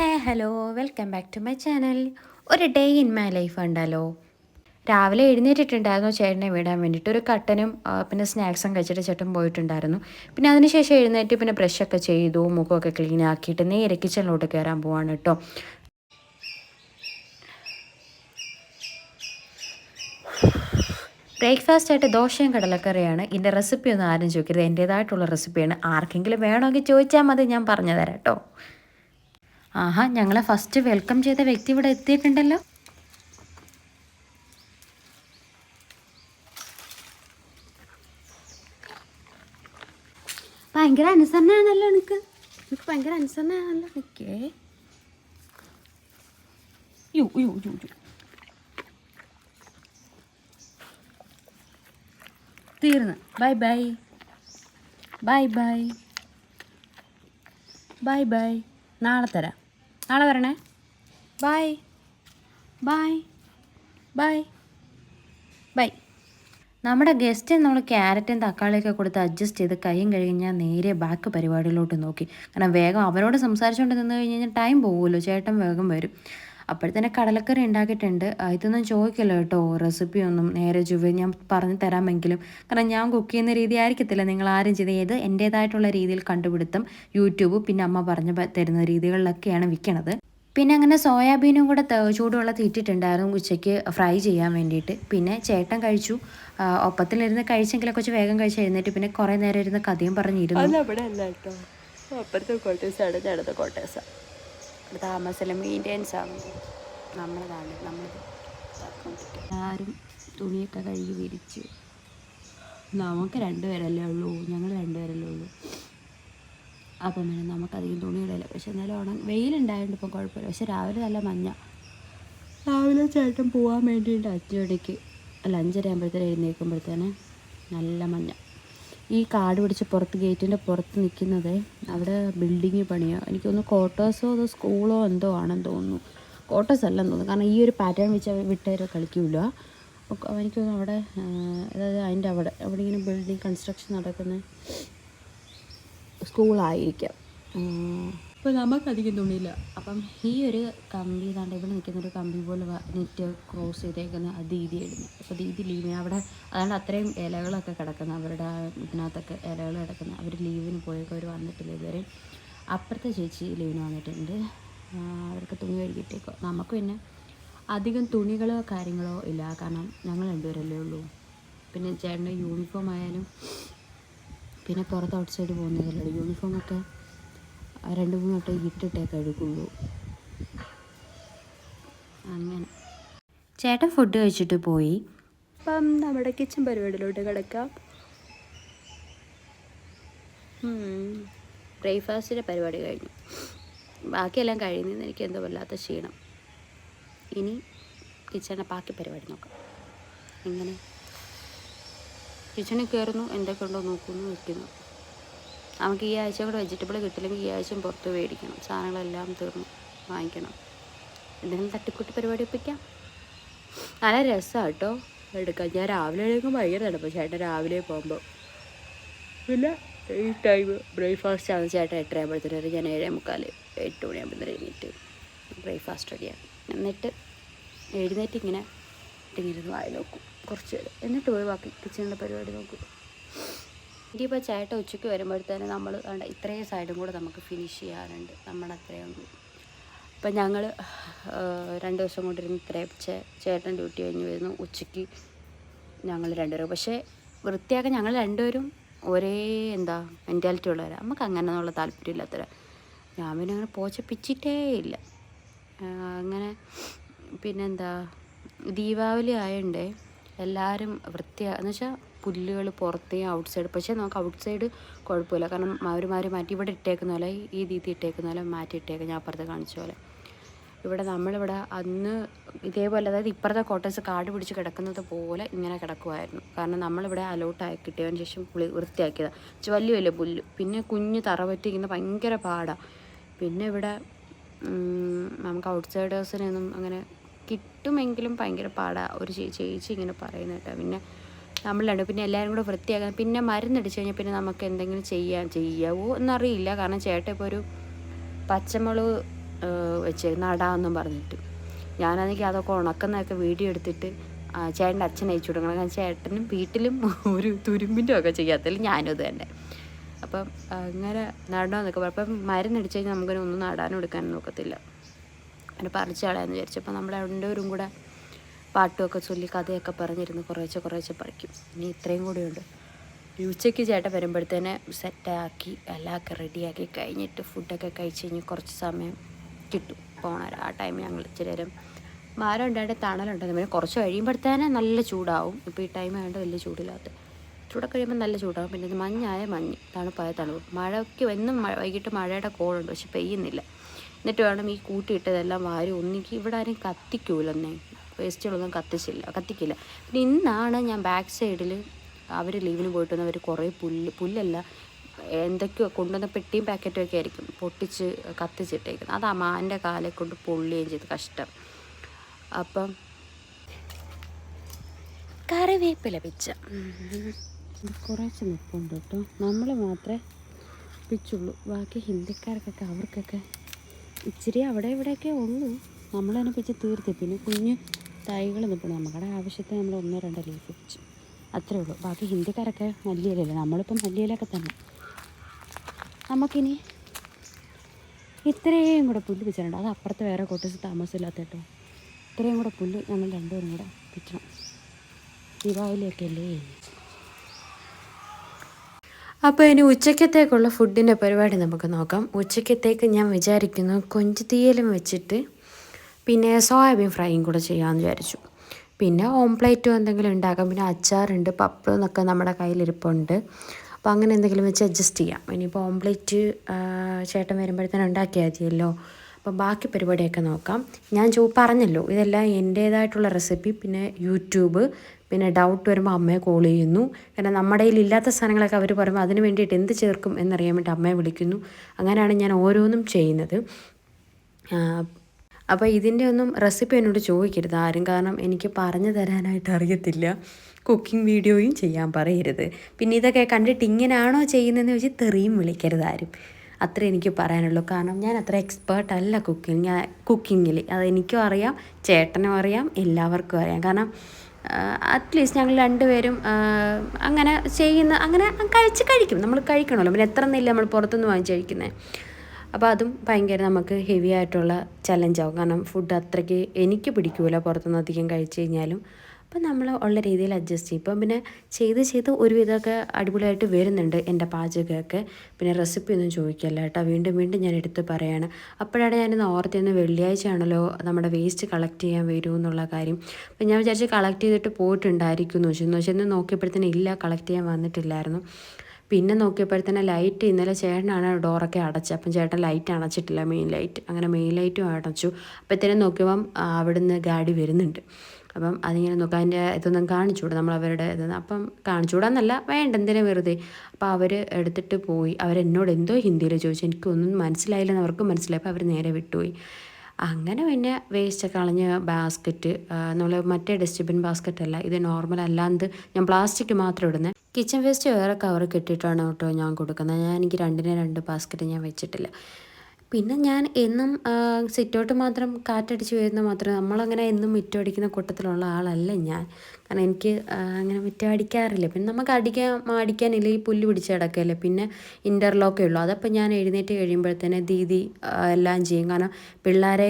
Hey hello. Welcome back to my channel. ഒരു day in my life ഉണ്ടല്ലോ. രാവിലെ എഴുന്നേറ്റിട്ടുണ്ടായിരുന്നു ചേട്ടനെ വിടാൻ വേണ്ടിയിട്ട്. ഒരു കട്ടനും പിന്നെ സ്നാക്സും കഴിച്ചിട്ട് ചേട്ടൻ പോയിട്ടുണ്ടായിരുന്നു. പിന്നെ അതിനുശേഷം എഴുന്നേറ്റ് പിന്നെ ബ്രഷൊക്കെ ചെയ്തു മുഖമൊക്കെ ക്ലീൻ ആക്കിയിട്ട് നേരെ കിച്ചണിലോട്ട് കയറാൻ പോവാണ് കേട്ടോ. ബ്രേക്ക്ഫാസ്റ്റ് ആയിട്ട് ദോശയും കടലക്കറിയാണ്. ഇതിന്റെ റെസിപ്പി ഒന്നും ആരും ചോദിക്കരുത്. എന്റേതായിട്ടുള്ള റെസിപ്പിയാണ് ആർക്കെങ്കിലും വേണമെങ്കിൽ ചോദിച്ചാൽ മതി ഞാൻ പറഞ്ഞു തരാം കേട്ടോ. ആഹാ ഞങ്ങളെ ഫസ്റ്റ് വെൽക്കം ചെയ്ത വ്യക്തി ഇവിടെ എത്തിയിട്ടുണ്ടല്ലോ. ഭയങ്കര അനുസരണയാണല്ലോ എനിക്ക് എനിക്ക് ഭയങ്കര അനുസരണയാണല്ലോ. എനിക്കേ യു യു യു യു. തീർന്ന്. Bye bye bye bye bye bye നാളെ തരാം. നാളെ വരണേ. ബായ് ബായ് ബായ് ബൈ നമ്മുടെ ഗസ്റ്റ് നമ്മൾ ക്യാരറ്റും തക്കാളിയൊക്കെ കൊടുത്ത് അഡ്ജസ്റ്റ് ചെയ്ത് കൈയും കഴിഞ്ഞാൽ നേരെ ബാക്ക് പരിപാടിയിലോട്ട് നോക്കി. കാരണം വേഗം അവരോട് സംസാരിച്ചുകൊണ്ട് നിന്ന് കഴിഞ്ഞ് കഴിഞ്ഞാൽ ടൈം പോകുമല്ലോ ചേട്ടൻ വേഗം വരും. അപ്പോഴത്തേനെ കടലക്കറി ഉണ്ടാക്കിയിട്ടുണ്ട്. ഇതൊന്നും ചോദിക്കില്ല കേട്ടോ. റെസിപ്പി ഒന്നും നേരെ ചുവ ഞാൻ പറഞ്ഞു തരാമെങ്കിലും. കാരണം ഞാൻ കുക്ക് ചെയ്യുന്ന രീതി ആയിരിക്കത്തില്ല. നിങ്ങൾ ആരും ചെയ്ത് ഏത് എന്റേതായിട്ടുള്ള രീതിയിൽ കണ്ടുപിടുത്തം യൂട്യൂബ് പിന്നെ അമ്മ പറഞ്ഞു തരുന്ന രീതികളിലൊക്കെയാണ് വിൽക്കണത്. പിന്നെ അങ്ങനെ സോയാബീനും കൂടെ ചൂടുവെള്ളം ഇട്ടിട്ടുണ്ടായിരുന്നു ഉച്ചയ്ക്ക് ഫ്രൈ ചെയ്യാൻ വേണ്ടിയിട്ട്. പിന്നെ ചേട്ടൻ കഴിച്ചു. ഒപ്പത്തിലിരുന്ന് കഴിച്ചെങ്കിലും കുറച്ച് വേഗം കഴിച്ച് എഴുന്നേറ്റ് പിന്നെ കുറേ നേരം ഇരുന്ന് കഥയും പറഞ്ഞിരുന്നു. അപ്പുറത്തെ കോട്ടേഴ്സാണ് ഞാനത്തെ കോട്ടേഴ്സാണ് ഇവിടെ താമസമല്ല മെയിന്റെനൻസ് ആണ് നമ്മളതാണ് നമ്മൾ എല്ലാവരും തുണിയൊക്കെ കഴുകി വിരിച്ച്. നമുക്ക് രണ്ടുപേരല്ലേ ഉള്ളൂ ഞങ്ങൾ രണ്ടുപേരല്ലേ ഉള്ളൂ. അപ്പം പിന്നെ നമുക്കധികം തുണിയിടയില്ല പക്ഷെ എന്നാലും ഉണ വെയിലുണ്ടായതുകൊണ്ട് ഇപ്പം കുഴപ്പമില്ല. പക്ഷെ രാവിലെ നല്ല മഞ്ഞ. രാവിലെ ചേട്ടൻ പോകാൻ വേണ്ടിയിട്ട് അഞ്ച് മണിക്ക് അല്ല അഞ്ചര ആകുമ്പോഴത്തേന് എഴുന്നേൽക്കുമ്പോഴത്തേന് നല്ല മഞ്ഞ. ഈ കാട് പിടിച്ച് പുറത്ത് ഗേറ്റിന്റെ പുറത്ത് നിൽക്കുന്നത് അവിടെ ബിൽഡിങ് പണിയോ. എനിക്കൊന്ന് ക്വാർട്ടേഴ്സോ അതോ സ്കൂളോ എന്തോ ആണെന്ന് തോന്നുന്നു. ക്വാർട്ടേഴ്സ് അല്ലെന്ന് തോന്നുന്നു. കാരണം ഈ ഒരു പാറ്റേൺ വെച്ച് വിട്ടേരെ കളിക്കില്ല എനിക്ക് തോന്നുന്നു അവിടെ അതായത് അതിന്റെ അവിടെ അവിടെ ഇങ്ങനെ ബിൽഡിങ് കൺസ്ട്രക്ഷൻ നടക്കുന്ന സ്കൂളായിരിക്കാം. അപ്പോൾ നമുക്കധികം തുണിയില്ല. അപ്പം ഈ ഒരു കമ്പി ഇതാണ്ട് ഇവിടെ നിൽക്കുന്ന ഒരു കമ്പി പോലെ നെറ്റ് ക്രോസ് ചെയ്തേക്കുന്ന ദീദി ഇടുന്നു അപ്പോൾ ദീതി ലീവിന് അവിടെ അതാണ്ട് അത്രയും ഇലകളൊക്കെ കിടക്കുന്ന ഇതിനകത്തൊക്കെ ഇലകൾ കിടക്കുന്നത് അവർ ലീവിന് പോയൊക്കെ അവർ വന്നിട്ടില്ല ഇതുവരെ. അപ്പുറത്തെ ചേച്ചി ലീവിന് വന്നിട്ടുണ്ട്. അവർക്ക് തുണി കഴുകിയിട്ടേക്കോ. നമുക്ക് പിന്നെ അധികം തുണികളോ കാര്യങ്ങളോ ഇല്ല. കാരണം ഞങ്ങൾ രണ്ടുപേരല്ലേ ഉള്ളൂ. പിന്നെ ചേട്ടന്റെ യൂണിഫോം ആയാലും പിന്നെ പുറത്ത് ഔട്ട് സൈഡ് പോകുന്നതല്ലേ യൂണിഫോമൊക്കെ രണ്ട് മൂന്ന് വട്ടം ഇട്ടിട്ടേ കഴുകുള്ളൂ. അങ്ങനെ. ചേട്ടൻ ഫുഡ് കഴിച്ചിട്ട് പോയി. അപ്പം നമ്മുടെ കിച്ചൺ പരിപാടിയിലോട്ട് കിടക്കാം. ബ്രേക്ക്ഫാസ്റ്റിന്റെ പരിപാടി കഴിഞ്ഞു. ബാക്കിയെല്ലാം കഴിയുന്നതെന്ന് എനിക്ക് എന്തോ വല്ലാത്ത ക്ഷീണം. ഇനി കിച്ചണിന്റെ ബാക്കി പരിപാടി നോക്കാം. എങ്ങനെ? കിച്ചണിൽ കയറുന്നു എന്തൊക്കെ ഉണ്ടോ നോക്കുന്നു വയ്ക്കുന്നു നമുക്ക് ഈ ആഴ്ച കൂടെ വെജിറ്റബിൾ കിട്ടില്ലെങ്കിൽ ഈ ആഴ്ചയും പുറത്ത് മേടിക്കണം. സാധനങ്ങളെല്ലാം തീർന്നു വാങ്ങിക്കണം. എന്തെങ്കിലും തട്ടിക്കൂട്ടി പരിപാടി ഒപ്പിക്കാം. നല്ല രസമാണ് കേട്ടോ. എടുക്കാം ഞാൻ രാവിലെ എഴുതുമ്പോൾ ഭയങ്കര തണുപ്പ്. ചേട്ടൻ രാവിലെ പോകുമ്പോൾ പിന്നെ ഈ ടൈം ബ്രേക്ക്ഫാസ്റ്റ് ആണ് ചേട്ടൻ എട്ടരയാകുമ്പോഴത്തേന് ഞാൻ ഏഴേ മുക്കാൽ എട്ട് മണിയാകുമ്പോൾ എഴുന്നേറ്റ് ബ്രേക്ക്ഫാസ്റ്റ് റെഡിയാണ് എന്നിട്ട് എഴുന്നേറ്റ് ഇങ്ങനെ ഇട്ടിങ്ങിരുന്ന് വായി നോക്കും കുറച്ച് പേര് എന്നിട്ട് പോയി ബാക്കി കിച്ചണിന്റെ പരിപാടി നോക്കും. ഇനിയിപ്പോൾ ചേട്ട ഉച്ചയ്ക്ക് വരുമ്പോഴത്തേന് നമ്മൾ വേണ്ട ഇത്രയും സൈഡും കൂടെ നമുക്ക് ഫിനിഷ് ചെയ്യാറുണ്ട് നമ്മുടെ അത്രയും അപ്പം ഞങ്ങൾ രണ്ട് ദിവസം കൊണ്ടിരുന്ന് ഇത്രയും ചേട്ടൻ ഡ്യൂട്ടി കഴിഞ്ഞ് വരുന്നു. ഉച്ചയ്ക്ക് ഞങ്ങൾ രണ്ടുപേരും. പക്ഷേ വൃത്തിയാക്കാൻ ഞങ്ങൾ രണ്ടുപേരും ഒരേ എന്താ മെന്റാലിറ്റി ഉള്ളവരാണ് നമുക്ക് അങ്ങനെയുള്ള താല്പര്യമില്ലാത്തവരാ. ഞാൻ പിന്നെ അങ്ങനെ പോച്ചപ്പിച്ചിട്ടേ ഇല്ല. അങ്ങനെ പിന്നെന്താ ദീപാവലി ആയതുകൊണ്ട് എല്ലാവരും വൃത്തിയാ എന്ന് വെച്ചാൽ പുല്ലുകൾ പുറത്തെയും ഔട്ട് സൈഡ് പക്ഷേ നമുക്ക് ഔട്ട് സൈഡ് കുഴപ്പമില്ല. കാരണം അവർ മാറി മാറ്റി ഇവിടെ ഇട്ടേക്കുന്ന പോലെ ഈ രീതി ഇട്ടേക്കുന്ന പോലെ മാറ്റി ഇട്ടേക്കുക ഞാൻ അപ്പുറത്ത് കാണിച്ച പോലെ. ഇവിടെ നമ്മളിവിടെ അന്ന് ഇതേപോലെ അതായത് ഇപ്പുറത്തെ കോട്ടേഴ്സ് കാട് പിടിച്ച് കിടക്കുന്നത് പോലെ ഇങ്ങനെ കിടക്കുമായിരുന്നു കാരണം നമ്മളിവിടെ അലോട്ടായി കിട്ടിയതിന് ശേഷം പുളി വൃത്തിയാക്കിയതാണ് വലിയ വലിയ പുല്ല്. പിന്നെ കുഞ്ഞ് തറ പറ്റിക്കുന്ന ഭയങ്കര പാടാണ് പിന്നെ ഇവിടെ നമുക്ക് ഔട്ട് സൈഡേഴ്സിനൊന്നും അങ്ങനെ കിട്ടുമെങ്കിലും ഭയങ്കര പാടാണ് ഒരു ചേച്ചി ഇങ്ങനെ പറയുന്ന കേട്ടോ. പിന്നെ നമ്മളുണ്ട് പിന്നെ എല്ലാവരും കൂടെ വൃത്തിയാക്കാൻ പിന്നെ മരുന്നടിച്ച് കഴിഞ്ഞാൽ പിന്നെ നമുക്ക് എന്തെങ്കിലും ചെയ്യാൻ ചെയ്യാവോ എന്നറിയില്ല. കാരണം ചേട്ടൻ ഇപ്പോൾ ഒരു പച്ചമുളക് വെച്ച് നടാമെന്നും പറഞ്ഞിട്ട്. ഞാനാണെങ്കിൽ അതൊക്കെ ഉണക്കുന്നതൊക്കെ വീഡിയോ എടുത്തിട്ട് ചേട്ടന്റെ അച്ഛൻ അയച്ചു കൊടുക്കണം. കാരണം ചേട്ടനും വീട്ടിലും ഒരു തുരുമ്പിന്റെ ഒക്കെ ചെയ്യാത്തതിൽ ഞാനും അത് തന്നെ. അപ്പം അങ്ങനെ നടാമെന്നൊക്കെ പറഞ്ഞു അപ്പം മരുന്നടിച്ച് കഴിഞ്ഞാൽ നമുക്കൊന്നും ഒന്നും നടാനും എടുക്കാനും നോക്കത്തില്ല അങ്ങനെ പറിച്ച് കളയാന്ന് വിചാരിച്ചപ്പോൾ നമ്മൾ രണ്ടുപേരും കൂടെ പാട്ടുമൊക്കെ ചൊല്ലി കഥയൊക്കെ പറഞ്ഞിരുന്ന്. കുറേശ്ശെ കുറേശ്ശെ പറിക്കും. ഇനി ഇത്രയും കൂടിയുണ്ട് ഉച്ചയ്ക്ക് ചേട്ടൻ വരുമ്പോഴത്തേനെ സെറ്റാക്കി എല്ലാമൊക്കെ റെഡിയാക്കി കഴിഞ്ഞിട്ട് ഫുഡൊക്കെ കഴിച്ച് കഴിഞ്ഞ് കുറച്ച് സമയം കിട്ടും പോണ ആ ടൈമിൽ ഞങ്ങൾ ഇച്ചിരി നേരം മരം ഉണ്ടായിട്ട് തണലുണ്ടായിരുന്നു പിന്നെ കുറച്ച് കഴിയുമ്പോഴത്തേനെ നല്ല ചൂടാവും. ഇപ്പോൾ ഈ ടൈം ആയതുകൊണ്ട് വലിയ ചൂടില്ലാത്ത ചൂടൊക്കെ കഴിയുമ്പോൾ നല്ല ചൂടാവും. പിന്നെ ഇത് മഞ്ഞായ മഞ്ഞ്. തണുപ്പായ തണുപ്പ്. മഴയ്ക്ക് എന്നും വൈകിട്ട് മഴയുടെ കോളുണ്ട്. പക്ഷെ പെയ്യുന്നില്ല. എന്നിട്ട് വേണം ഈ കൂട്ടിയിട്ടതെല്ലാം വാരി ഒന്നിക്ക്. ഇവിടെ ആരും കത്തിക്കൂലെന്നേ. വേസ്റ്റുകളൊന്നും കത്തിച്ചില്ല. കത്തിക്കില്ല. പിന്നെ ഇന്നാണ് ഞാൻ ബാക്ക് സൈഡിൽ അവർ ലീവിന് പോയിട്ട് വന്നവർ കുറേ പുല്ല് പുല്ലല്ല. എന്തൊക്കെയോ കൊണ്ടുവന്ന പെട്ടിയും പാക്കറ്റും ഒക്കെ ആയിരിക്കും പൊട്ടിച്ച് കത്തിച്ചിട്ടേക്കുന്നത്. അത് അമ്മാന്റെ കാലെ കൊണ്ട് പൊള്ളുകയും ചെയ്ത് കഷ്ടം. അപ്പം കറിവേപ്പില പിച്ച. കുറേശ്ശെ നിൽപ്പുണ്ട് കേട്ടോ. നമ്മൾ മാത്രമേ പിച്ചുള്ളൂ. ബാക്കി ഹിന്ദിക്കാർക്കൊക്കെ അവർക്കൊക്കെ ഇച്ചിരി അവിടെ ഇവിടെയൊക്കെ ഉള്ളൂ. നമ്മൾ തന്നെ പിച്ച് തീർത്തി. പിന്നെ കുഞ്ഞ് തൈകൾ നിൽപ്പുണ്ട് നമ്മുടെ ആവശ്യത്തിന് നമ്മൾ ഒന്നോ രണ്ടോ ലീഫ് വെച്ചു. അത്രേ ഉള്ളൂ. ബാക്കി ഹിന്ദിക്കാരൊക്കെ മല്ലിയിലല്ലേ? നമ്മളിപ്പം മല്ലിയിലൊക്കെ തന്നെ. നമുക്കിനി ഇത്രയും കൂടെ പുല്ല് പിച്ചിട്ടുണ്ട് അത് അപ്പുറത്ത് വേറെ കൊട്ടസ് താമസമില്ലാത്ത കേട്ടോ ഇത്രയും കൂടെ പുല്ല് ഞങ്ങൾ രണ്ടുപേരും കൂടെ പിച്ചണം ദീപാവലിയൊക്കെ അല്ലേ അപ്പോൾ ഇനി ഉച്ചക്കത്തേക്കുള്ള ഫുഡിന്റെ പരിപാടി നമുക്ക് നോക്കാം. ഉച്ചക്കത്തേക്ക് ഞാൻ വിചാരിക്കുന്നു കൊഞ്ച് തീയലും വെച്ചിട്ട് പിന്നെ സോയാബീൻ ഫ്രൈയും കൂടെ ചെയ്യാമെന്ന് വിചാരിച്ചു. പിന്നെ ഓംപ്ലേറ്റോ എന്തെങ്കിലും ഉണ്ടാക്കാം. പിന്നെ അച്ചാറുണ്ട് പപ്പടം എന്നൊക്കെ നമ്മുടെ കയ്യിലിരിപ്പുണ്ട്. അപ്പോൾ അങ്ങനെ എന്തെങ്കിലും വെച്ച് അഡ്ജസ്റ്റ് ചെയ്യാം. ഇനിയിപ്പോൾ ഓംപ്ലേറ്റ് ചേട്ടൻ വരുമ്പോഴത്തേനും ഉണ്ടാക്കിയാൽ മതിയല്ലോ. അപ്പോൾ ബാക്കി പരിപാടിയൊക്കെ നോക്കാം. ഞാൻ ചോ പറഞ്ഞല്ലോ ഇതെല്ലാം എന്റേതായിട്ടുള്ള റെസിപ്പി പിന്നെ യൂട്യൂബ് പിന്നെ ഡൗട്ട് വരുമ്പോൾ അമ്മയെ കോൾ ചെയ്യുന്നു. കാരണം നമ്മുടെ കയ്യിൽ ഇല്ലാത്ത സാധനങ്ങളൊക്കെ അവർ പറയുമ്പോൾ അതിന് വേണ്ടിയിട്ട് എന്ത് ചേർക്കും എന്നറിയാൻ വേണ്ടി അമ്മയെ വിളിക്കുന്നു. അങ്ങനെയാണ് ഞാൻ ഓരോന്നും ചെയ്യുന്നത്. അപ്പോൾ ഇതിന്റെ ഒന്നും റെസിപ്പി എന്നോട് ചോദിക്കരുത് ആരും. കാരണം എനിക്ക് പറഞ്ഞു തരാനായിട്ട് അറിയത്തില്ല. കുക്കിംഗ് വീഡിയോയും ചെയ്യാൻ പറയരുത്. പിന്നെ ഇതൊക്കെ കണ്ടിട്ട് ഇങ്ങനെയാണോ ചെയ്യുന്നതെന്ന് വെച്ച് തെറിയും വിളിക്കരുത് ആരും. അത്ര എനിക്ക് പറയാനുള്ളൂ. കാരണം ഞാൻ അത്ര എക്സ്പേർട്ട് അല്ല കുക്കിംഗ് കുക്കിങ്ങിൽ അത് എനിക്കും അറിയാം ചേട്ടനും അറിയാം എല്ലാവർക്കും അറിയാം. കാരണം അറ്റ്ലീസ്റ്റ് ഞങ്ങൾ രണ്ടുപേരും അങ്ങനെ ചെയ്യുന്ന അങ്ങനെ കഴിച്ച് കഴിക്കും. നമ്മൾ കഴിക്കണമല്ലോ. പിന്നെ എത്ര നെല്ല് നമ്മൾ പുറത്തുനിന്ന് വാങ്ങിച്ച് കഴിക്കുന്നത് അപ്പോൾ അതും ഭയങ്കര നമുക്ക് ഹെവി ആയിട്ടുള്ള ചലഞ്ചാവും കാരണം ഫുഡ് അത്രയ്ക്ക് എനിക്ക് പിടിക്കൂല പുറത്തുനിന്ന് അധികം കഴിച്ച് കഴിഞ്ഞാലും. അപ്പം നമ്മൾ ഉള്ള രീതിയിൽ അഡ്ജസ്റ്റ് ചെയ്യും. ഇപ്പം പിന്നെ ചെയ്ത് ചെയ്ത് ഒരുവിധമൊക്കെ അടിപൊളിയായിട്ട് വരുന്നുണ്ട് എന്റെ പാചകമൊക്കെ. പിന്നെ റെസിപ്പി ഒന്നും ചോദിക്കല്ല കേട്ടോ. വീണ്ടും വീണ്ടും ഞാൻ എടുത്ത് പറയാണ്. അപ്പോഴാണ് ഞാനിന്ന് ഓർത്തിന്ന് വെള്ളിയാഴ്ച ആണല്ലോ നമ്മുടെ വേസ്റ്റ് കളക്ട് ചെയ്യാൻ വരൂ എന്നുള്ള കാര്യം. അപ്പം ഞാൻ വിചാരിച്ച് കളക്ട് ചെയ്തിട്ട് പോയിട്ടുണ്ടായിരിക്കും എന്ന് വെച്ചു എന്ന് വെച്ചാൽ ഇന്ന് നോക്കിയപ്പോഴത്തേനും ഇല്ല കളക്ട് ചെയ്യാൻ വന്നിട്ടില്ലായിരുന്നു. പിന്നെ നോക്കിയപ്പോഴത്തേനെ ലൈറ്റ് ഇന്നലെ ചേട്ടനാണ് ഡോറൊക്കെ അടച്ചത്. അപ്പം ചേട്ടൻ ലൈറ്റ് അണച്ചിട്ടില്ല മെയിൻ ലൈറ്റ് അങ്ങനെ മെയിൻ ലൈറ്റും അടച്ചു. അപ്പോഴത്തേനും നോക്കിയപ്പം അവിടുന്ന് ഗാഡി വരുന്നുണ്ട്. അപ്പം അതിങ്ങനെ നോക്കാം അതിന്റെ ഇതൊന്നും കാണിച്ചുകൂടാ നമ്മൾ അവരുടെ ഇത് അപ്പം കാണിച്ചുകൂടാന്നല്ല വേണ്ട എന്തിനാ വെറുതെ? അപ്പോൾ അവർ എടുത്തിട്ട് പോയി. അവരെന്നോട് എന്തോ ഹിന്ദിയിൽ ചോദിച്ചു. എനിക്കൊന്നും മനസ്സിലായില്ലെന്ന് മനസ്സിലായി. അപ്പോൾ അവർ നേരെ വിട്ടുപോയി. അങ്ങനെ പിന്നെ വേസ്റ്റ് കളഞ്ഞ ബാസ്ക്കറ്റ് നമ്മൾ മറ്റേ ഡസ്റ്റ്ബിൻ ബാസ്ക്കറ്റ് അല്ല ഇത് നോർമൽ അല്ലാണ്ട് ഞാൻ പ്ലാസ്റ്റിക് മാത്രം ഇടുന്നത് കിച്ചൺ വേസ്റ്റ് വേറെ കവർ കെട്ടിയിട്ടാണ് കേട്ടോ ഞാൻ കൊടുക്കുന്നത്. ഞാൻ എനിക്ക് രണ്ടിനെ രണ്ട് ബാസ്ക്കറ്റ് ഞാൻ വെച്ചിട്ടില്ല. പിന്നെ ഞാൻ എന്നും സിറ്റൗട്ട് മാത്രം കാറ്റടിച്ച് വരുന്ന മാത്രം നമ്മളങ്ങനെ എന്നും മിറ്റം അടിക്കുന്ന കൂട്ടത്തിലുള്ള ആളല്ല ഞാൻ. കാരണം എനിക്ക് അങ്ങനെ മുറ്റം അടിക്കാറില്ല. പിന്നെ നമുക്ക് അടിക്കാൻ അടിക്കാനില്ല ഈ പുല്ല് പിടിച്ച് കിടക്കല്ലേ പിന്നെ ഇന്റർലോക്കേ ഉള്ളൂ. അതപ്പോൾ ഞാൻ എഴുന്നേറ്റ് കഴിയുമ്പോഴത്തേനെ ദീദി എല്ലാം ചെയ്യും. കാരണം പിള്ളേരെ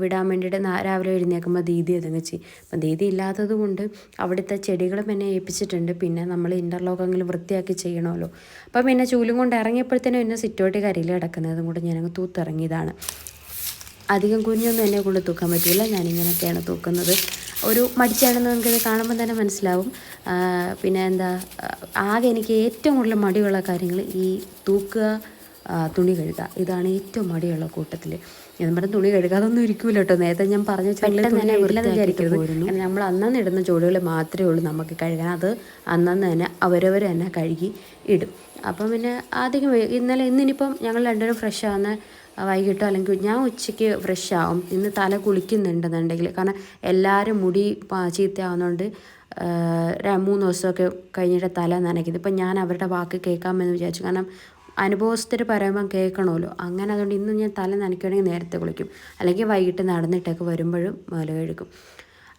വിടാൻ വേണ്ടിയിട്ട് രാവിലെ എഴുന്നേൽക്കുമ്പോൾ ദീദി അതങ്ങ് ചെയ്യും. അപ്പം ദീദി ഇല്ലാത്തത് കൊണ്ട് അവിടുത്തെ ചെടികളും എന്നെ ഏൽപ്പിച്ചിട്ടുണ്ട്. പിന്നെ നമ്മൾ ഇന്റർലോക്കെങ്കിലും വൃത്തിയാക്കി ചെയ്യണമല്ലോ. അപ്പം പിന്നെ ചൂലും കൊണ്ട് ഇറങ്ങിയപ്പോഴത്തേനും എന്നെ സിറ്റോട്ടി കരയിൽ കിടക്കുന്നതും കൂടെ ഞാനങ്ങ് തൂത്തിറങ്ങിയതാണ്. അധികം കുഞ്ഞൊന്നും എന്നെ കൊണ്ട് തൂക്കാൻ പറ്റില്ല ഞാനിങ്ങനെയൊക്കെയാണ് തൂക്കുന്നത്. ഒരു മടിച്ചാണെന്ന് നമുക്കിത് കാണുമ്പോൾ തന്നെ മനസ്സിലാവും. പിന്നെ എന്താ ആകെ എനിക്ക് ഏറ്റവും കൂടുതൽ മടിയുള്ള കാര്യങ്ങൾ ഈ തൂക്കുക തുണി കഴുകുക. ഇതാണ് ഏറ്റവും മടിയുള്ള കൂട്ടത്തിൽ ഞാൻ പറഞ്ഞ തുണി കഴുകാതൊന്നും ഇരിക്കൂല കേട്ടോ. നേരത്തെ ഞാൻ പറഞ്ഞ വിചാരിക്കരുത്. കാരണം നമ്മൾ അന്നന്ന് ഇടുന്ന ജോലികൾ മാത്രമേ ഉള്ളൂ നമുക്ക് കഴുകാൻ. അത് അന്നന്ന് തന്നെ അവരവർ തന്നെ കഴുകി ഇടും. അപ്പം പിന്നെ ആദ്യം ഇന്നലെ ഇന്നിനിപ്പം ഞങ്ങൾ രണ്ടുപേരും ഫ്രഷ് ആവുന്ന വൈകിട്ടോ അല്ലെങ്കിൽ ഞാൻ ഉച്ചയ്ക്ക് ഫ്രഷ് ആവും. ഇന്ന് തല കുളിക്കുന്നുണ്ടെന്നുണ്ടെങ്കിൽ. കാരണം എല്ലാവരും മുടി ചീത്തയാവുന്നതുകൊണ്ട് മൂന്ന് ദിവസമൊക്കെ കഴിഞ്ഞിട്ട് തല നനയ്ക്കുന്നത്. ഇപ്പം ഞാൻ അവരുടെ വാക്ക് കേൾക്കാമെന്ന് വിചാരിച്ചു. കാരണം അനുഭവസ്ഥർ പറയുമ്പം കേൾക്കണമല്ലോ. അങ്ങനെ അതുകൊണ്ട് ഇന്ന് ഞാൻ തല നനയ്ക്കുകയാണെങ്കിൽ നേരത്തെ കുളിക്കും. അല്ലെങ്കിൽ വൈകിട്ട് നടന്നിട്ടൊക്കെ വരുമ്പോഴും മുല കഴുകും.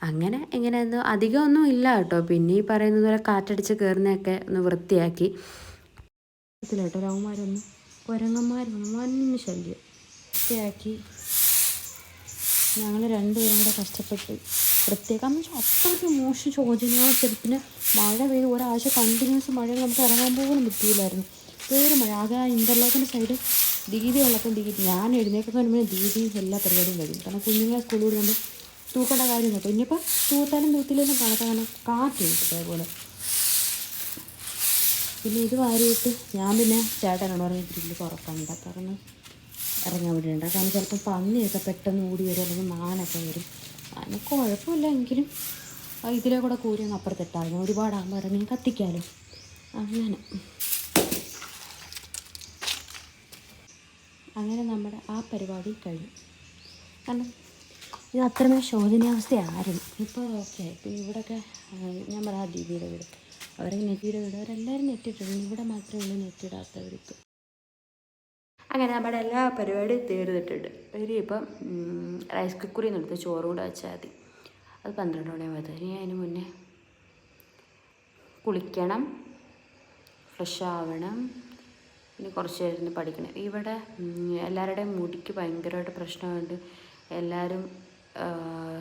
അങ്ങനെ ഇങ്ങനെയൊന്നും അധികമൊന്നും ഇല്ല കേട്ടോ. പിന്നെ ഈ പറയുന്നത് പോലെ കാറ്റടിച്ച് കയറുന്നതൊക്കെ ഒന്ന് വൃത്തിയാക്കി. കേട്ടോ. രാവുമാരൊന്നും കുരങ്ങന്മാരൊന്നും വന്യ ശല്യം. വൃത്തിയാക്കി ഞങ്ങൾ രണ്ടുപേരും കൂടെ കഷ്ടപ്പെട്ട് പ്രത്യേകം എന്ന് വെച്ചാൽ അത്രയ്ക്ക് മോശം ശോചനീയാവസ്ഥത്തിന് മഴ പെയ്ത് ഒരാഴ്ച കണ്ടിന്യൂസ് മഴ നമുക്ക് ഇറങ്ങാൻ പോലും പറ്റിയില്ലായിരുന്നു. പേര് മഴ. ആകെ ആ ഇന്റർലോക്കിന്റെ സൈഡ് ദീദി ഉള്ളപ്പം ദീദി ഞാൻ എഴുന്നേക്കുന്ന വരുമ്പോൾ ദീദി എല്ലാ പരിപാടിയും കഴിയും കാരണം കുഞ്ഞുങ്ങളെ സ്കൂളിൽ വിടുന്നുണ്ട് തൂക്കേണ്ട കാര്യം നോക്കും ഇനിയിപ്പോൾ തൂത്താലും തൂത്തില്ലെന്നും കണക്കാൻ കാരണം കാറ്റ് അതേപോലെ പിന്നെ ഇത് വാരിയിട്ട് ഞാൻ പിന്നെ ചേട്ടനോട് പറഞ്ഞിട്ടില്ല തുറക്കണ്ട കാരണം ഇറങ്ങാൻ വേണ്ടി കാരണം ചിലപ്പോൾ പന്നിയൊക്കെ പെട്ടെന്ന് ഓടി വരും അല്ലെങ്കിൽ മാനൊക്കെ വരും. അതിന് കുഴപ്പമില്ല എങ്കിലും. ഇതിലെ കൂടെ കൂരി അങ്ങ് അപ്പുറത്തിട്ടായിരുന്നു ഒരുപാടാകുമ്പോൾ ഇറങ്ങി കത്തിക്കാമല്ലോ അങ്ങനെ. അങ്ങനെ നമ്മുടെ ആ പരിപാടി കഴിഞ്ഞു. കാരണം ഇത് അത്രമേ ശോചനീയാവസ്ഥയായിരുന്നു. ഇപ്പോൾ ഓക്കെ. ഇപ്പോൾ ഇവിടെയൊക്കെ ഞാൻ പറയാം ദീദിയുടെ വീട്. അവരെ നെറ്റിയുടെ വീട്. അവരെല്ലാവരും നെറ്റിട്ടുണ്ട് ഇവിടെ മാത്രമേ ഉള്ളൂ നെറ്റിയിടാത്തവർക്ക്. അങ്ങനെ നമ്മുടെ എല്ലാ പരിപാടിയും തീർന്നിട്ടുണ്ട്. ഇനി ഇപ്പം റൈസ് കുക്കറിൽ നിന്ന് എടുത്ത് ചോറ് കൂടെ വെച്ചാൽ മതി. അത് പന്ത്രണ്ട് മണിയാകുമ്പോൾ ഇനി അതിന് മുന്നേ കുളിക്കണം ഫ്രഷ് ആവണം. പിന്നെ കുറച്ച് നേരം പഠിക്കണം. ഇവിടെ എല്ലാവരുടെയും മുടിക്ക് ഭയങ്കരമായിട്ട് പ്രശ്നമുണ്ട്. എല്ലാവരും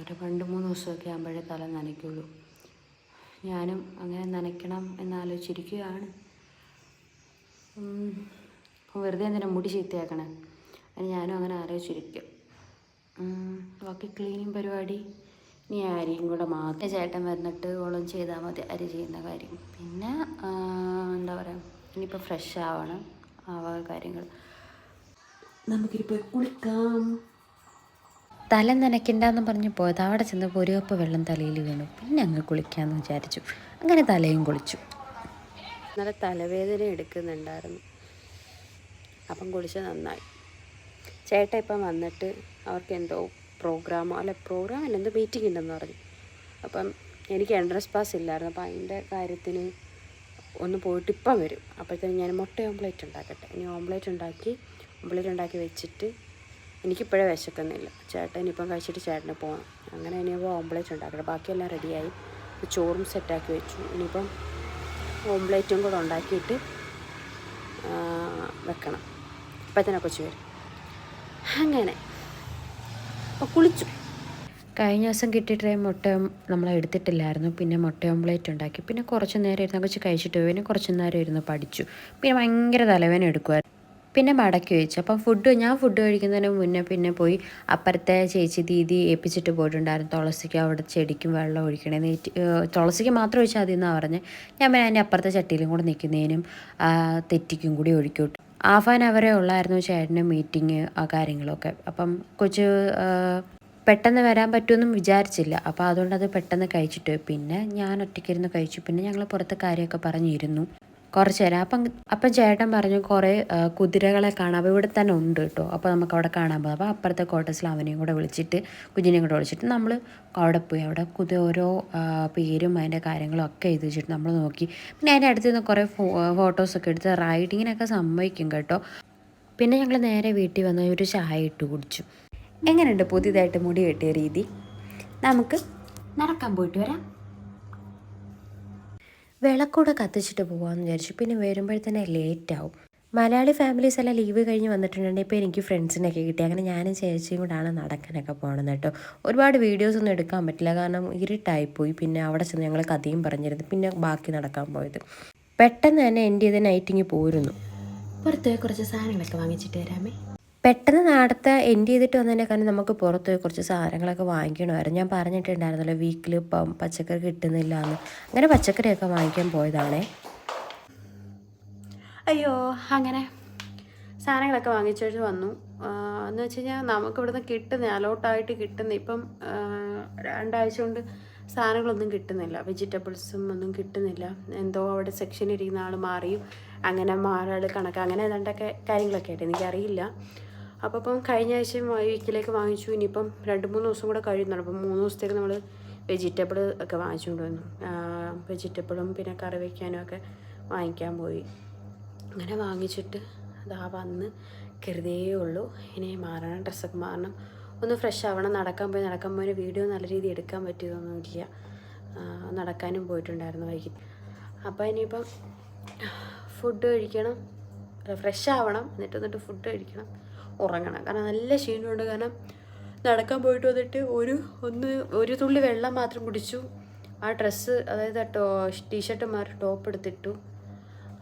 ഒരു രണ്ട് മൂന്ന് ദിവസമൊക്കെ ആകുമ്പോഴേ തല നനയ്ക്കുള്ളൂ. ഞാനും അങ്ങനെ നനയ്ക്കണം എന്നാലോചിച്ചിരിക്കുകയാണ് ഉം, അപ്പോൾ വെറുതെ എന്തിനാ മുടി ചീത്തയാക്കണേ? അത് ഞാനും അങ്ങനെ ആലോചിച്ചിരിക്കും. ബാക്കി ക്ലീനിങ് പരിപാടി ഇനി അരിയും കൂടെ മാത്രം. ചേട്ടൻ വന്നിട്ട് ഓളം ചെയ്താൽ മതി അരി ചെയ്യുന്ന കാര്യം. പിന്നെ എന്താ പറയുക ഇനിയിപ്പോൾ ഫ്രഷ് ആവണം ആവാ കാര്യങ്ങൾ നമുക്കിപ്പോൾ കുളിക്കാം. തല നനയ്ക്കണ്ടെന്ന് പറഞ്ഞ് പോയത്. അവിടെ ചെന്നപ്പോൾ ഒരു കപ്പ് വെള്ളം തലയിൽ വീണു. പിന്നെ അങ്ങ് കുളിക്കാമെന്ന് വിചാരിച്ചു. അങ്ങനെ തലയും കുളിച്ചു. നല്ല തലവേദന എടുക്കുന്നുണ്ടായിരുന്നു. അപ്പം കുളിച്ച് നന്നായി. ചേട്ട ഇപ്പം വന്നിട്ട് അവർക്ക് എന്തോ പ്രോഗ്രാമോ അല്ല പ്രോഗ്രാം അല്ല എന്തോ മീറ്റിംഗ് ഉണ്ടെന്ന് പറഞ്ഞു. അപ്പം എനിക്ക് എൻട്രൻസ് പാസ് ഇല്ലായിരുന്നു. അപ്പം അതിന്റെ കാര്യത്തിന് ഒന്ന് പോയിട്ട് ഇപ്പം വരും. അപ്പോഴത്തേനും ഞാൻ മുട്ട ഓംപ്ലേറ്റ് ഉണ്ടാക്കട്ടെ. ഇനി ഓംപ്ലേറ്റ് ഉണ്ടാക്കി ഓംപ്ലേറ്റ് ഉണ്ടാക്കി വെച്ചിട്ട് എനിക്കിപ്പോഴേ വിശക്കുന്നില്ല. ചേട്ടൻ ഇനിയിപ്പം കഴിച്ചിട്ട് ചേട്ടന് പോകണം. അങ്ങനെ ഇനിയിപ്പോൾ ഓംപ്ലേറ്റ് ഉണ്ടാക്കട്ടെ. ബാക്കിയെല്ലാം റെഡിയായി ചോറും സെറ്റാക്കി വെച്ചു. ഇനിയിപ്പം ഓംപ്ലേറ്റും കൂടെ ഉണ്ടാക്കിയിട്ട് വെക്കണം. ഇപ്പം തന്നെ കൊച്ചു വരും. അങ്ങനെ. അപ്പോൾ കുളിച്ചു. കഴിഞ്ഞ ദിവസം കിട്ടിയിട്ട് മുട്ട നമ്മൾ എടുത്തിട്ടില്ലായിരുന്നു. പിന്നെ മുട്ട ഓംപ്ലേറ്റ് ഉണ്ടാക്കി. പിന്നെ കുറച്ച് നേരം ഇരുന്ന് കൊച്ചു കഴിച്ചിട്ട് പോയി. പിന്നെ കുറച്ച് നേരം ഇരുന്ന് പഠിച്ചു. പിന്നെ ഭയങ്കര തലവേദന എടുക്കുമായിരുന്നു പിന്നെ മടക്കി വെച്ചു. അപ്പം ഫുഡ് ഞാൻ ഫുഡ് കഴിക്കുന്നതിന് മുന്നേ പിന്നെ പോയി അപ്പുറത്തെ ചേച്ചി ദീദി ഏൽപ്പിച്ചിട്ട് പോയിട്ടുണ്ടായിരുന്നു. തുളസിക്ക് അവിടെ ചെടിക്കും വെള്ളം ഒഴിക്കണേ തുളസിക്ക് മാത്രം ഒഴിച്ചാൽ മതി എന്നാണ് പറഞ്ഞത്. ഞാൻ പിന്നെ അതിന്റെ അപ്പുറത്തെ ചട്ടിയിലും കൂടെ നിൽക്കുന്നതിനും തെറ്റിക്കും കൂടി ഒഴിക്കൂട്ടു ഹാഫ് ആൻ ഉള്ളായിരുന്നു ചേട്ടന്റെ മീറ്റിങ് ആ കാര്യങ്ങളൊക്കെ. അപ്പം കൊച്ച് പെട്ടെന്ന് വരാൻ പറ്റുമെന്നും വിചാരിച്ചില്ല. അപ്പോൾ അതുകൊണ്ട് അത് പെട്ടെന്ന് കഴിച്ചിട്ട് പിന്നെ ഞാൻ ഒറ്റയ്ക്കിരുന്ന് കഴിച്ചു. പിന്നെ ഞങ്ങൾ പുറത്ത് കാര്യമൊക്കെ പറഞ്ഞിരുന്നു. കുറച്ച് നേരം അപ്പം അപ്പം ചേട്ടൻ പറഞ്ഞു കുറേ കുതിരകളെ കാണാം. അപ്പോൾ ഇവിടെ തന്നെ ഉണ്ട് കേട്ടോ. അപ്പോൾ നമുക്ക് അവിടെ കാണാൻ പോകാം. അപ്പോൾ അപ്പുറത്തെ ക്വാർട്ടേഴ്സിൽ അവനെയും കൂടെ വിളിച്ചിട്ട് കുഞ്ഞിനെയും കൂടെ വിളിച്ചിട്ട് നമ്മൾ അവിടെ പോയി. അവിടെ കുതിര ഓരോ പേരും അതിന്റെ കാര്യങ്ങളും ഒക്കെ എഴുതി വെച്ചിട്ട് നമ്മൾ നോക്കി. പിന്നെ അതിന്റെ അടുത്ത് നിന്ന് കുറേ ഫോ ഫോട്ടോസൊക്കെ എടുത്ത് റൈഡിങ്ങിനൊക്കെ സമ്മതിക്കും കേട്ടോ. പിന്നെ ഞങ്ങൾ നേരെ വീട്ടിൽ വന്ന് ഒരു ചായ ഇട്ട് കുടിച്ചു. എങ്ങനെയുണ്ട് പുതിയതായിട്ട് മുടി കെട്ടിയ രീതി? നമുക്ക് നടക്കാൻ പോയിട്ട് വരാം. വിളക്കൂടെ കത്തിച്ചിട്ട് പോകാമെന്ന് വിചാരിച്ചു. പിന്നെ വരുമ്പോഴത്തേനെ ലേറ്റ് ആവും. മലയാളി ഫാമിലീസ് എല്ലാം ലീവ് കഴിഞ്ഞ് വന്നിട്ടുണ്ടെങ്കിൽ ഇപ്പോൾ എനിക്ക് ഫ്രണ്ട്സിനൊക്കെ കിട്ടി. അങ്ങനെ ഞാനും ചേച്ചിയും കൂടാണ് നടക്കാനൊക്കെ പോകണം കേട്ടോ. ഒരുപാട് വീഡിയോസ് ഒന്നും എടുക്കാൻ പറ്റില്ല. കാരണം ഇരുട്ടായിപ്പോയി. പിന്നെ അവിടെ ചെന്ന് ഞങ്ങൾ കഥയും പറഞ്ഞിരുന്നു. പിന്നെ ബാക്കി നടക്കാൻ പോയത്. പെട്ടെന്ന് തന്നെ എന്റെ ഇത് നൈറ്റിങ് പോരുന്നു. പുറത്ത് കുറച്ച് സാധനങ്ങളൊക്കെ വാങ്ങിച്ചിട്ട് വരാമേ. പെട്ടെന്ന് നേരത്തെ എൻഡ് ചെയ്തിട്ട് വന്നതിനെ കാരണം നമുക്ക് പുറത്ത് പോയി കുറച്ച് സാധനങ്ങളൊക്കെ വാങ്ങിക്കണമായിരുന്നു. ഞാൻ പറഞ്ഞിട്ടുണ്ടായിരുന്നല്ലോ വീക്കിൽ ഇപ്പം പച്ചക്കറി കിട്ടുന്നില്ല എന്ന് അങ്ങനെ പച്ചക്കറിയൊക്കെ വാങ്ങിക്കാൻ പോയതാണേ. അയ്യോ അങ്ങനെ സാധനങ്ങളൊക്കെ വാങ്ങിച്ചിട്ട് വന്നു. എന്ന് വെച്ച് കഴിഞ്ഞാൽ നമുക്ക് ഇവിടുന്ന് കിട്ടുന്ന അലോട്ടായിട്ട് കിട്ടുന്ന. ഇപ്പം രണ്ടാഴ്ച കൊണ്ട് സാധനങ്ങളൊന്നും കിട്ടുന്നില്ല. വെജിറ്റബിൾസും ഒന്നും കിട്ടുന്നില്ല. എന്തോ അവിടെ സെക്ഷൻ ഇരിക്കുന്ന ആൾ മാറിയും അങ്ങനെ മാറാൾ കണക്ക് അങ്ങനെ ഏതാണ്ടൊക്കെ കാര്യങ്ങളൊക്കെ ആയിട്ട് എനിക്കറിയില്ല. അപ്പോൾ ഇപ്പം കഴിഞ്ഞ ആഴ്ച വീക്കിലേക്ക് വാങ്ങിച്ചു. ഇനിയിപ്പം രണ്ട് മൂന്ന് ദിവസം കൂടെ കഴിയുന്നുണ്ട്. അപ്പം മൂന്ന് ദിവസത്തേക്ക് നമ്മൾ വെജിറ്റബിൾ ഒക്കെ വാങ്ങിച്ചുകൊണ്ട് വന്നു വെജിറ്റബിളും പിന്നെ കറി വയ്ക്കാനും ഒക്കെ വാങ്ങിക്കാൻ പോയി. അങ്ങനെ വാങ്ങിച്ചിട്ട് അതാ വന്ന് കരുതേ ഉള്ളൂ. ഇനി മാറണം ഡ്രസ്സൊക്കെ മാറണം. ഒന്ന് ഫ്രഷ് ആവണം. നടക്കാൻ പോയി. നടക്കാൻ പോയി. വീഡിയോ നല്ല രീതിയിൽ എടുക്കാൻ പറ്റിയതൊന്നുമില്ല നടക്കാനും പോയിട്ടുണ്ടായിരുന്നു വൈകിട്ട്. അപ്പോൾ ഇനിയിപ്പം ഫുഡ് കഴിക്കണം. ഫ്രഷ് ആവണം. എന്നിട്ട് എന്നിട്ട് ഫുഡ് കഴിക്കണം. ഉറങ്ങണം. കാരണം നല്ല ക്ഷീണമുണ്ട്. കാരണം നടക്കാൻ പോയിട്ട് വന്നിട്ട് ഒരു ഒന്ന് ഒരു തുള്ളി വെള്ളം മാത്രം കുടിച്ചു. ആ ഡ്രസ്സ് അതായത് ആ ടോ ടീഷർട്ട് മാറി ടോപ്പ് എടുത്തിട്ടു.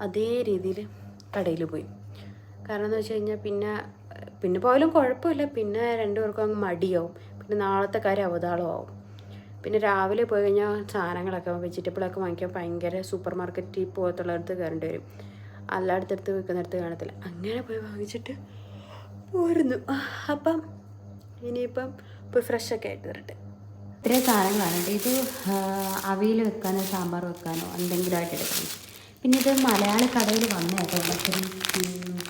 അതേ രീതിയിൽ കടയിൽ പോയി. കാരണം എന്ന് വെച്ച് കഴിഞ്ഞാൽ പിന്നെ പിന്നെ പോയാലും കുഴപ്പമില്ല. പിന്നെ രണ്ടുപേർക്കും അങ്ങ് മടിയാവും. പിന്നെ നാളത്തെ കാര്യം അവതാളമാവും. പിന്നെ രാവിലെ പോയി കഴിഞ്ഞാൽ സാധനങ്ങളൊക്കെ വെജിറ്റബിളൊക്കെ വാങ്ങിക്കാൻ ഭയങ്കര സൂപ്പർ മാർക്കറ്റിൽ പോകത്തുള്ളടത്ത് കയറേണ്ടി വരും. അല്ലാടത്തടുത്ത് വെക്കുന്നിടത്ത് കാണത്തില്ല. അങ്ങനെ പോയി വാങ്ങിച്ചിട്ട് പോരുന്നു. അപ്പം ഇനിയിപ്പം പോയി ഫ്രഷൊക്കെ ആയിട്ട് വരട്ടെ. ഇത്രയും സാധനങ്ങളാണ് ഇത് അവിയൽ വെക്കാനോ സാമ്പാർ വെക്കാനോ എന്തെങ്കിലും ആയിട്ട് എടുക്കണം. പിന്നെ ഇത് മലയാളി കടയിൽ വന്നേട്ടോ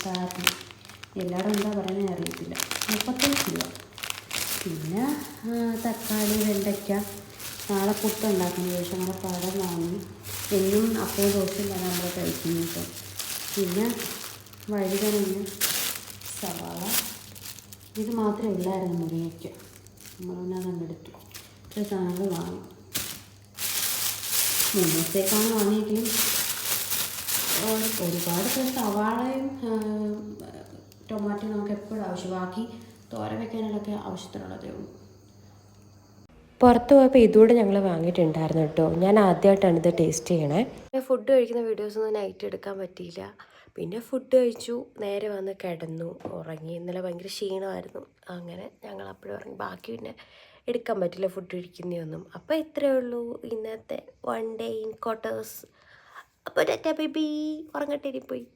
കാര്യം എല്ലാവരും എന്താ പറയുന്നത് അറിയത്തില്ല. മുപ്പത്തഞ്ച് കിലോ. പിന്നെ തക്കാളി വെണ്ടയ്ക്ക നാളെ പുട്ട് ഉണ്ടാക്കുന്ന ശേഷം നമ്മുടെ പഴം വാങ്ങി എന്നും അപ്പോൾ ദോശയും തന്നെ നമ്മൾ കഴിക്കുന്നത് പിന്നെ വഴുതനങ്ങ സവാള. ഇത് മാത്രമേ ഉള്ളായിരുന്നു മുരിങ്ങയ്ക്ക് നമ്മൾ അതങ്ങ് എടുത്തു ഇത്ര സാധനങ്ങൾ വാങ്ങി. മൂന്ന് ദിവസത്തേക്കാണ് വാങ്ങിയെങ്കിലും ഒരു- ഒരുപാട് പേര് സവാളയും ടൊമാറ്റോ ടൊമാറ്റോയും നമുക്ക് എപ്പോഴും ആവശ്യം. ബാക്കി തോര വയ്ക്കാനുള്ളൊക്കെ ആവശ്യത്തിനുള്ളതേ ഉള്ളൂ. പുറത്ത് പോയപ്പോൾ ഇതുകൂടെ ഞങ്ങൾ വാങ്ങിയിട്ടുണ്ടായിരുന്നു കേട്ടോ. ഞാൻ ആദ്യമായിട്ടാണ് ഇത് ടേസ്റ്റ് ചെയ്യണേ. ഫുഡ് കഴിക്കുന്ന വീഡിയോസ് ഒന്നും നൈറ്റ് എടുക്കാൻ പറ്റിയില്ല. പിന്നെ ഫുഡ് കഴിച്ചു. നേരെ വന്ന് കിടന്നു ഉറങ്ങി. ഇന്നലെ ഭയങ്കര ക്ഷീണമായിരുന്നു. അങ്ങനെ ഞങ്ങൾ അപ്പോഴും ഉറങ്ങി. ബാക്കി പിന്നെ എടുക്കാൻ പറ്റില്ല ഫുഡ് കഴിക്കുന്നതൊന്നും. അപ്പോൾ ഇത്രയേ ഉള്ളൂ. ഇന്നത്തെ വൺ ഡേ ഇൻ ക്വാർട്ടേഴ്സ് അപ്പോൾ ബേബി ഉറങ്ങട്ടെ പോയി.